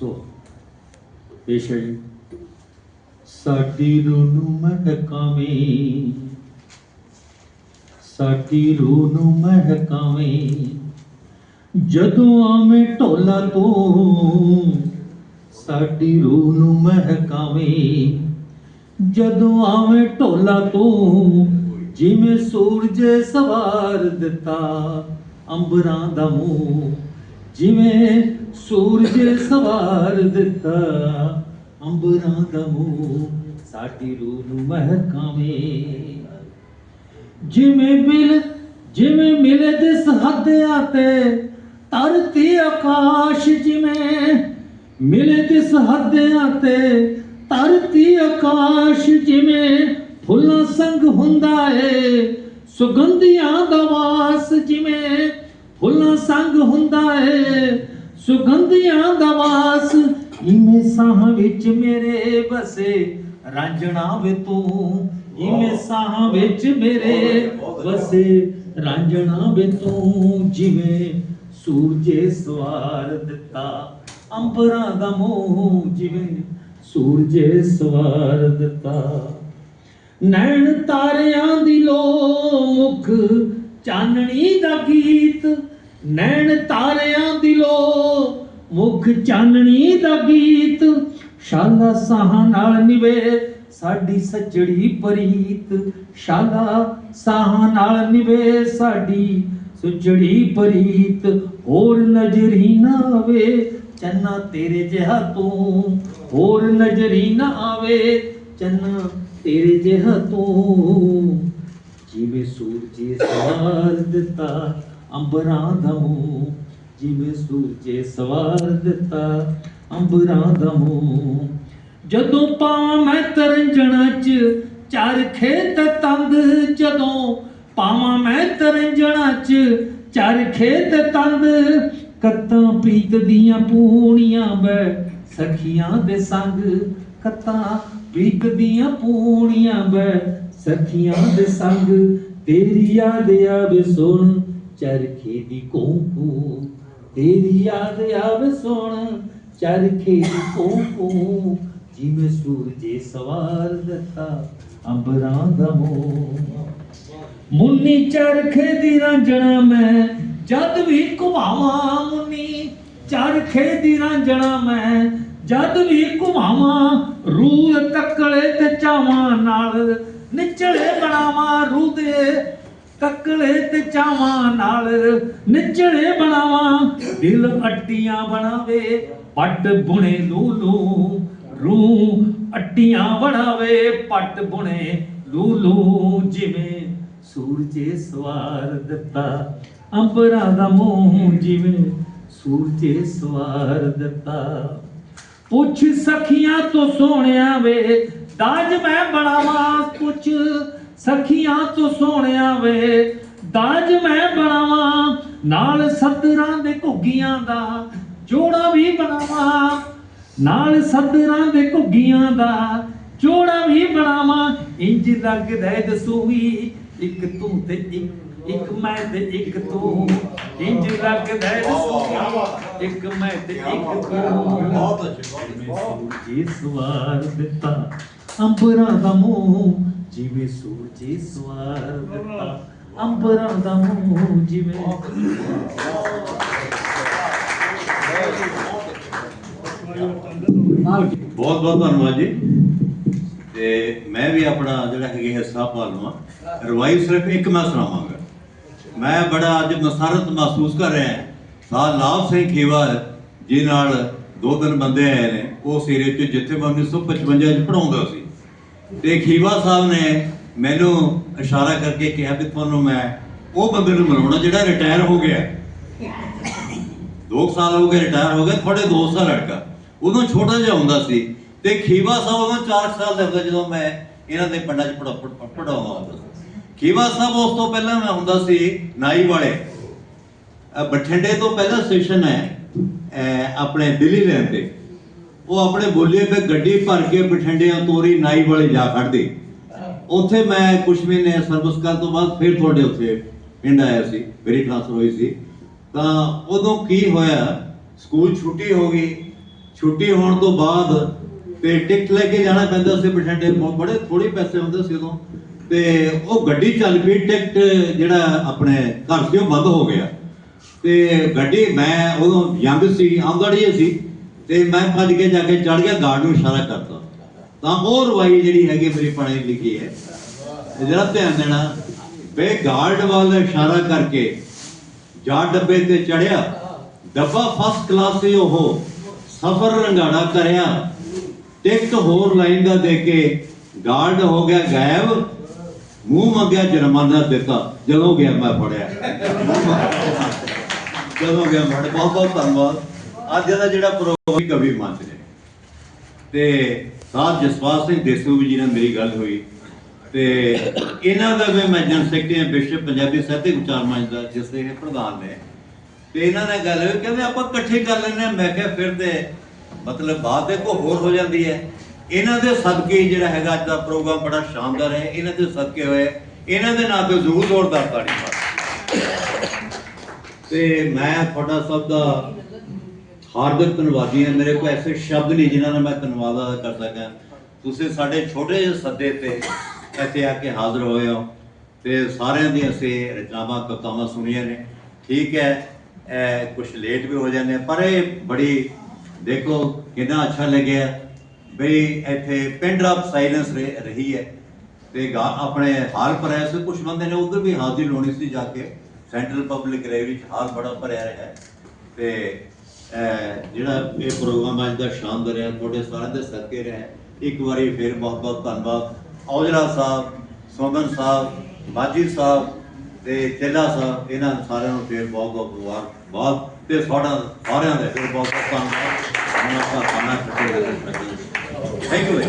ਸੋ ਪੇਸ਼ ਹੈ ਸਾਡੀ ਰੂਹ ਨੂੰ ਮਹਿਕਾਵੇਂ। ਸਾਡੀ ਰੂਹ ਨੂੰ ਮਹਿਕਾਵੇਂ। ਜਦੋਂ ਆਵੇਂ ਢੋਲਾ ਤੂੰ ਸਾਡੀ ਰੂਹ ਨੂੰ ਮਹਿਕਾਵੇਂ। ਜਦੋਂ ਆਵੇਂ ਢੋਲਾ ਤੂੰ ਜਿਵੇਂ ਸੂਰਜ ਸਵਾਰ ਦਿੱਤਾ ਅੰਬਰਾਂ ਦਾ ਮੂੰਹ, ਜਿਵੇਂ ਸੂਰਜ ਸਵਾਰ ਦਿੱਤਾ। ਅੰਬਰਾਂ ਦਾ ਮੂੰਹ ਸਾਡੀ ਰੂਹ ਨੂੰ ਮਹਿਕਾਵੇਂ। ਜਿਵੇਂ ਮਿਲ ਜਿਵੇਂ ਮਿਲੇ ਦਿਸ ਹੱਦਿਆਂ ਤੇ ਧਰਤੀ ਆਕਾਸ਼ ਜਿਵੇਂ ਮਿਲੇ ਦਿਸ ਹੱਦਿਆਂ ਤੇ ਧਰਤੀ ਆਕਾਸ਼ ਜਿਵੇਂ ਫੁੱਲਾਂ ਸੰਗ ਹੁੰਦਾ ਏ। ਸੁਗੰਧੀਆਂ ਦਾ ਵਾਸ ਜਿਵੇਂ ਫੁੱਲਾਂ ਸੰਗ ਹੁੰਦਾ ਏ। ਸੁਗੰਧੀਆਂ ਦਾ ਵਾਸ ਇਵੇਂ ਸਾਹਾਂ ਵਿੱਚ ਮੇਰੇ ਵਸੇ। ਰਾਂਝਣਾ ਵੇ ਤੂੰ ਇਵੇਂ ਸਾਹਾਂ ਵਿੱਚ ਮੇਰੇ ਵਸੇ। ਰਾਂਝਣਾ ਵੇ ਤੂੰ ਜਿਵੇਂ ਸੂਰਜੇ ਸਵਾਰ ਦਿੱਤਾ। ਅੰਬਰਾਂ ਦਾ ਮੂੰਹ ਜਿਵੇਂ ਸੂਰਜੇ ਸਵਾਰ ਦਿੱਤਾ। ਨੈਣ ਤਾਰਿਆਂ ਦੀ ਲੋ ਮੁਖ ਚਾਨਣੀ ਦਾ ਗੀਤ ਨੈਣ ਤਾਰਿਆਂ ਦੀ ਲੋ ਮੁਖ ਚਾਨਣੀ ਦਾ ਗੀਤ, ਸ਼ਾਲਾ ਸਾਹਾਂ ਨਾਲ ਨਿਵੇ ਸਾਡੀ ਸੱਜੜੀ ਪ੍ਰੀਤ। ਸ਼ਾਲਾ ਸਾਹਾਂ ਨਾਲ ਨਿਵੇ ਸਾਡੀ ਸੁਜੜੀ ਪ੍ਰੀਤ। ਹੋਰ ਨਜ਼ਰੀ ਨਾ ਆਵੇ ਚੰਨਾ ਤੇਰੇ ਜਿਹਾ ਤੂੰ। ਹੋਰ ਨਜ਼ਰੀ ਨਾ ਆਵੇ ਚੰਨਾ ਤੇਰੇ ਜਿਹਾ ਤੂੰ। ਜਿਵੇਂ ਸੂਰਜ ਸਵਾਰ ਦਿੱਤਾ ਅੰਬਰਾਂ ਦਾ ਮੂੰਹ ਜਿਵੇਂ ਸੂਰਜੇ ਸਵਾਰ ਦਿੱਤਾ ਅੰਬਰਾਂ ਦਾ ਮੂੰਹ ਜਦੋਂ ਪਾਵਾਂ ਮੈਂ ਤਰੰਜਣਾ ਚ ਚਾਰ ਖੇਤ ਤੰਦ ਜਦੋਂ ਪਾਵਾਂ ਮੈਂ ਤਰੰਜਣਾ ਚ ਚਾਰ ਖੇਤ ਤੰਦ, ਕੱਤਾਂ ਪ੍ਰੀਤ ਦੀਆਂ ਪੂਣੀਆਂ ਬੈ ਸਖੀਆਂ ਦੇ ਸੰਗ, ਕੱਤਾਂ ਪ੍ਰੀਤ ਦੀਆਂ ਪੂਣੀਆਂ ਬੈ ਸਖੀਆਂ ਦੇ ਸੰਗ। ਤੇਰੀ ਯਾਦ ਆਵੇ ਸੁਣ ਚਰਖੇ ਦੀ ਕੋਕੂ, ਤੇਰੀ ਯਾਦ ਆਵੇ ਸੁਣ ਚਰਖੇ ਦੀ ਕੋਕੂ, ਜਿਵੇਂ ਸੂਰਜੇ ਸਵਾਰ ਦਿੱਤਾ ਅੰਬਰਾਂ ਦਾ ਮੋਹ। ਮੁੰਨੀ ਚਰਖੇ ਦੀ ਰਾਂਝਣਾ ਮੈਂ, ਜਦ ਵੀ ਘੁਮਾਵਾਂ ਮੁੰਨੀ ਚਰਖੇ ਦੀ ਰਾਂਝਣਾ ਮੈਂ, ਜਦ ਵੀ ਘੁਮਾਵਾਂ, ਰੂਹ ਤੱਕਲੇ ਤੇ ਚਾਵਾਂ ਨਾਲ, ਨਿਚਲੇ ਬਣਾਵਾਂ ਰੂਹ ਦੇ ਕਕਲੇ ਤੇ ਚਾਵਾਂ ਨਾਲ ਨਿਚਲੇ ਬਣਾਵਾਂ, ਦਿਲ ਅੱਟੀਆਂ ਬਣਾਵੇ ਪੱਟ ਬੁਣੇ ਲੂਲੂ ਰੂਹ ਅੱਟੀਆਂ ਬਣਾਵੇ ਪੱਟ ਬੁਣੇ ਲੂਲੂ ਜਿਵੇਂ ਸੂਰਜੇ ਸਵਾਰ ਦਿੱਤਾ ਅੰਬਰਾਂ ਦਾ ਮੂੰਹ, ਜਿਵੇਂ ਸੂਰਜੇ ਸਵਾਰ ਦਿੱਤਾ। ਪੁੱਛ ਸਖੀਆਂ ਤੋਂ ਸੋਹਣਿਆ ਵੇ, ਦਾਜ ਮੈਂ ਬਣਾਵਾਂ, ਪੁੱਛ ਸਖੀਆਂ ਤੋਂ ਸੋਹਣਿਆ ਵੇ ਦਾਜ ਮੈਂ ਬਣਾਵਾਂ ਨਾਲ ਸੱਦਰਾਂ ਦੇ ਘੁੱਗੀਆਂ ਦਾ ਜੋੜਾ ਵੀ ਬਣਾਵਾਂ ਨਾਲ ਸੱਦਰਾਂ ਦੇ ਘੁੱਗੀਆਂ ਦਾ ਜੋੜਾ ਵੀ ਬਣਾਵਾਂ। ਇੰਜ ਲੱਗਦਾ ਦਸੂਈ ਇੱਕ ਤੂੰ ਤੇ ਇੱਕ ਇੱਕ ਮੈਂ ਤੇ ਇੱਕ ਤੂੰ। ਇੰਜ ਲੱਗਦਾ ਦਸੂਈ ਇੱਕ ਮੈਂ ਤੇ ਇੱਕ ਤੂੰ। ਬਹੁਤ ਅੱਛੇ। ਬਹੁਤ ਸੂਰਜੇ ਸਵਾਰ ਦਿੱਤਾ ਅੰਬਰਾਂ ਦਾ ਮੂੰਹ ਜਿਵੇਂ ਸੂਰਜੇ ਸਵਾਰ ਦਿੱਤਾ ਅੰਬਰਾਂ ਦਾ ਮੂੰਹ ਜਿਵੇਂ ਬਹੁਤ ਬਹੁਤ ਧੰਨਵਾਦ ਜੀ। ਤੇ ਮੈਂ ਵੀ ਆਪਣਾ ਜਿਹੜਾ ਹੈਗੇ ਹਿੱਸਾ ਪਾ ਲਵਾਂ ਰਵਾਈ ਸਿਰਫ ਇੱਕ ਮੈਂ ਸੁਣਾਵਾਂਗਾ। ਮੈਂ ਬੜਾ ਅੱਜ ਮਸਰਤ ਮਹਿਸੂਸ ਕਰ ਰਿਹਾ ਹਾਂ। ਸਾਹ ਲਾਭ ਸਿੰਘ ਖੇਵਾ ਜੀ ਨਾਲ ਦੋ ਤਿੰਨ ਬੰਦੇ ਆਏ ਨੇ। ਉਹ ਸਿਰੇ ਚ ਜਿੱਥੇ ਮੈਂ 1955 ਚ ਪੜਾਉਂਦਾ ਸੀ। ਤੇ ਖੀਵਾ ਸਾਹਿਬ ਨੇ ਮੈਨੂੰ ਇਸ਼ਾਰਾ ਕਰਕੇ ਕਿਹਾ ਵੀ ਤੁਹਾਨੂੰ ਮੈਂ ਉਹ ਬੰਦੇ ਨੂੰ ਮਿਲਾਉਣਾ ਜਿਹੜਾ ਰਿਟਾਇਰ ਹੋ ਗਿਆ। ਦੋ ਕੁ ਸਾਲ ਹੋ ਗਏ ਰਿਟਾਇਰ ਹੋ ਗਿਆ ਥੋੜੇ ਦੋਸਤ ਦਾ ਲੜਕਾ। ਉਦੋਂ ਛੋਟਾ ਜਿਹਾ ਹੁੰਦਾ ਸੀ ਤੇ ਖੀਵਾ ਸਾਹਿਬ ਉਦੋਂ 4 ਸਾਲ ਦਾ ਹੁੰਦਾ ਜਦੋਂ ਮੈਂ ਇਹਨਾਂ ਦੇ ਪਿੰਡਾਂ 'ਚ ਪੜਾ ਪੜਾਉਂਦਾ ਹੁੰਦਾ ਸੀ। ਖੀਵਾ ਸਾਹਿਬ ਉਸ ਤੋਂ ਪਹਿਲਾਂ ਮੈਂ ਹੁੰਦਾ ਸੀ ਨਾਈ ਵਾਲੇ। ਬਠਿੰਡੇ ਤੋਂ ਪਹਿਲਾਂ ਸਟੇਸ਼ਨ ਹੈ ਆਪਣੇ ਦਿੱਲੀ ਲੈਣ ਤੇ। ਉਹ ਆਪਣੇ ਬੋਲੀਏ ਤੇ ਗੱਡੀ ਭਰ ਕੇ ਬਠਿੰਡਿਆਂ ਤੋਰੀ ਨਾਈ ਵਾਲੇ ਜਾ ਖੜਦੇ। ਉੱਥੇ ਮੈਂ ਕੁਝ ਮਹੀਨੇ ਸਰਵਿਸ ਕਰਨ ਤੋਂ ਬਾਅਦ ਫਿਰ ਤੁਹਾਡੇ ਉੱਥੇ ਪਿੰਡ ਆਇਆ ਸੀ, ਮੇਰੀ ਟ੍ਰਾਂਸਫਰ ਹੋਈ ਸੀ। ਤਾਂ ਉਦੋਂ ਕੀ ਹੋਇਆ ਸਕੂਲ ਛੁੱਟੀ ਹੋ ਗਈ। ਛੁੱਟੀ ਹੋਣ ਤੋਂ ਬਾਅਦ ਤੇ ਟਿਕਟ ਲੈ ਕੇ ਜਾਣਾ ਪੈਂਦਾ ਸੀ ਬਠਿੰਡੇ ਬੜੇ ਥੋੜੇ ਪੈਸੇ ਹੁੰਦੇ ਸੀ ਉਦੋਂ। ਤੇ ਉਹ ਗੱਡੀ ਚੱਲ ਪਈ ਟਿਕਟ ਜਿਹੜਾ ਆਪਣੇ ਘਰ ਸੀ ਉਹ ਬੰਦ ਹੋ ਗਿਆ। ਤੇ ਗੱਡੀ ਮੈਂ ਉਦੋਂ ਯੰਗ ਸੀ ਆਂਗੜੀਏ ਸੀ। ਤੇ ਮੈਂ ਭੱਜ ਕੇ ਜਾ ਕੇ ਚੜ ਗਿਆ ਗਾਰਡ ਨੂੰ ਇਸ਼ਾਰਾ ਕਰਤਾ। ਤਾਂ ਉਹ ਰਵਾਈ ਜਿਹੜੀ ਹੈਗੀ ਮੇਰੀ ਪੜ੍ਹਾਈ ਲਿਖੀ ਹੈ ਜਰਾ ਧਿਆਨ ਦੇਣਾ, ਬੇ ਗਾਰਡ ਵੱਲ ਇਸ਼ਾਰਾ ਕਰਕੇ ਜਾ ਡੱਬੇ ਤੇ ਚੜਿਆ ਡੱਬਾ ਫਸਟ ਕਲਾਸ ਸੀ ਉਹ, ਸਫਰ ਰੰਗਾੜਾ ਕਰਿਆ। ਟਿਕਟ ਹੋਰ ਲਾਈਨ ਦਾ ਦੇ ਕੇ ਗਾਰਡ ਹੋ ਗਿਆ ਗਾਇਬ, ਮੂੰਹ ਮੰਗਿਆ ਜੁਰਮਾਨਾ ਦਿੱਤਾ। ਜਦੋਂ ਗਿਆ ਮੈਂ ਫੜਿਆ। ਜਦੋਂ ਗਿਆ ਮੈਂ ਬਹੁਤ ਬਹੁਤ ਧੰਨਵਾਦ। ਅੱਜ ਦਾ ਜਿਹੜਾ ਪ੍ਰੋਗਰਾਮ ਕਵੀ ਮੰਚ ਨੇ ਤੇ ਸਾਧ ਜਸਪਾਲ ਸਿੰਘ ਦੇਸੂ ਜੀ ਨਾਲ ਮੇਰੀ ਗੱਲ ਹੋਈ। ਤੇ ਇਹਨਾਂ ਦਾ ਵੀ ਮੈਂ ਜਨ ਸੈਕਟਰੀ ਬਿਸ਼ਪ ਪੰਜਾਬੀ ਸਾਹਿਤਕ ਵਿਚਾਰ ਮੰਚ ਦਾ, ਜਿਸ ਦੇ ਪ੍ਰਧਾਨ ਨੇ। ਤੇ ਇਹਨਾਂ ਨਾਲ ਗੱਲ ਹੋਈ, ਕਹਿੰਦੇ ਆਪਾਂ ਇਕੱਠੇ ਕਰ ਲੈਂਦੇ ਹਾਂ। ਮੈਂ ਕਿਹਾ ਫਿਰ ਤੇ ਮਤਲਬ ਬਾਤ ਦੇਖੋ ਹੋਰ ਹੋ ਜਾਂਦੀ ਹੈ। ਇਹਨਾਂ ਦੇ ਸਦਕੇ ਜਿਹੜਾ ਹੈਗਾ ਅੱਜ ਦਾ ਪ੍ਰੋਗਰਾਮ ਬੜਾ ਸ਼ਾਨਦਾਰ ਹੈ। ਇਹਨਾਂ ਦੇ ਸਦਕੇ ਹੋਏ, ਇਹਨਾਂ ਦੇ ਨਾਂ ਤੇ ਜ਼ਰੂਰ ਜ਼ੋਰਦਾਰ ਤਾੜੀ ਮਾਰੋ। ਤੇ ਮੈਂ ਤੁਹਾਡਾ ਸਭ ਦਾ ਹਾਰਦਿਕ ਧੰਨਵਾਦੀ ਹਾਂ। ਮੇਰੇ ਕੋਲ ਐਸੇ ਸ਼ਬਦ ਨਹੀਂ ਜਿਨ੍ਹਾਂ ਨਾਲ ਮੈਂ ਧੰਨਵਾਦ ਅਦਾ ਕਰ ਸਕਾਂ। ਤੁਸੀਂ ਸਾਡੇ ਛੋਟੇ ਜਿਹੇ ਸੱਦੇ ਤੇ ਇੱਥੇ ਆ ਕੇ ਹਾਜ਼ਰ ਹੋਏ ਹੋ ਤੇ ਸਾਰਿਆਂ ਦੀਆਂ ਅਸੀਂ ਰਚਨਾਵਾਂ, ਕਵਿਤਾਵਾਂ ਸੁਣੀਆਂ ਨੇ। ਠੀਕ ਹੈ ਕੁਝ ਲੇਟ ਵੀ ਹੋ ਜਾਂਦੇ ਪਰ ਇਹ ਬੜੀ ਦੇਖੋ ਕਿੰਨਾ ਅੱਛਾ ਲੱਗਿਆ। ਬਈ ਇੱਥੇ ਪਿੰਡ ਆਫ ਸਾਇਲੈਂਸ ਰਹੀ ਹੈ। ਤੇ ਗਾ- ਆਪਣੇ ਹਾਲ ਭਰਿਆ ਸੀ ਕੁਝ ਬੰਦੇ ਨੇ ਉਧਰ ਵੀ ਹਾਜ਼ਰੀ ਲਾਉਣੀ ਸੀ ਜਾ ਕੇ। ਸੈਂਟਰਲ ਪਬਲਿਕ ਲਾਇਬ੍ਰੇਰੀ 'ਚ ਹਾਲ ਬੜਾ ਭਰਿਆ ਰਿਹਾ ਹੈ। ਤੇ ਜਿਹੜਾ ਇਹ ਪ੍ਰੋਗਰਾਮ ਅੱਜ ਦਾ ਸ਼ਾਨਦਾਰ ਰਿਹਾ, ਤੁਹਾਡੇ ਸਾਰਿਆਂ ਦੇ ਸਦਕੇ ਰਿਹਾ। ਇੱਕ ਵਾਰੀ ਫਿਰ ਬਹੁਤ ਬਹੁਤ ਧੰਨਵਾਦ। ਔਜਲਾ ਸਾਹਿਬ ਸੋਮਨ ਸਾਹਿਬ, ਬਾਜੀ ਸਾਹਿਬ ਤੇ ਚੇਲਾ ਸਾਹਿਬ, ਇਹਨਾਂ ਸਾਰਿਆਂ ਨੂੰ ਫਿਰ ਬਹੁਤ ਬਹੁਤ ਮੁਬਾਰਕ ਬਾਦ ਤੇ ਤੁਹਾਡਾ ਸਾਰਿਆਂ ਦਾ ਫਿਰ ਬਹੁਤ ਬਹੁਤ ਧੰਨਵਾਦ। ਉਹਨਾਂ ਦਾ ਖਾਣਾ ਖੱਟੇ ਥੈਂਕ ਯੂ